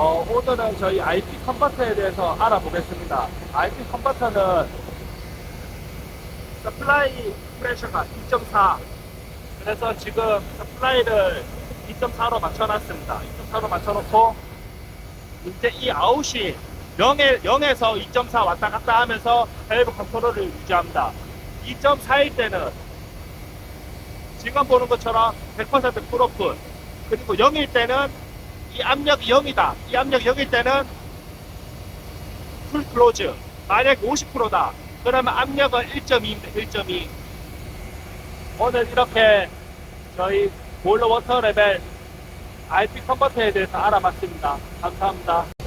어, 오늘은 저희 IP 컨버터에 대해서 알아보겠습니다. IP 컨버터는 서플라이 프레셔가 2.4 그래서 지금 서플라이를 2.4로 맞춰놨습니다. 2.4로 맞춰놓고 이제 이 아웃이 0에, 0에서 2.4 왔다 갔다 하면서 밸브 컨트롤을 유지합니다. 2.4일 때는 지금 보는 것처럼 100% 풀오픈 그리고 0일 때는 이 압력이 0이다. 이 압력 0일 때는 풀 클로즈. 만약 50%다. 그러면 압력은 1.2입니다. 1.2. 오늘 이렇게 저희 보일러 워터 레벨 IP 컨버터에 대해서 알아봤습니다. 감사합니다.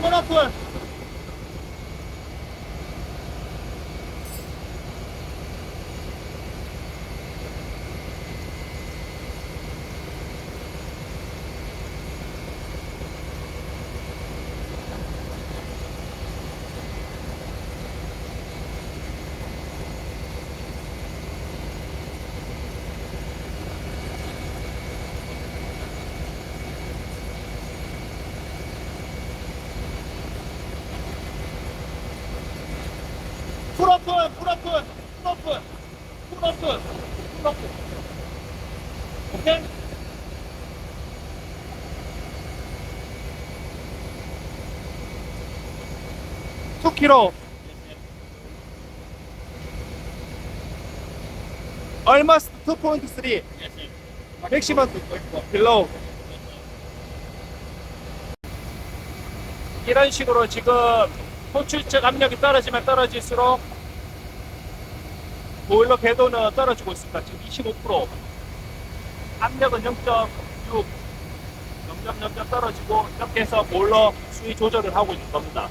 수 오픈! 풀오픈! 풀 오픈! 풀 오픈! 풀 오픈! 풀 오픈! 오케이? 투 킬로 almost 2.3 maximum below 이런 식으로 지금 호출적 압력이 떨어지면 떨어질수록 보일러 궤도는 떨어지고 있습니다. 지금 25% 압력은 0.6 0.0 떨어지고 이렇게 해서 보일러 수위 조절을 하고 있는 겁니다.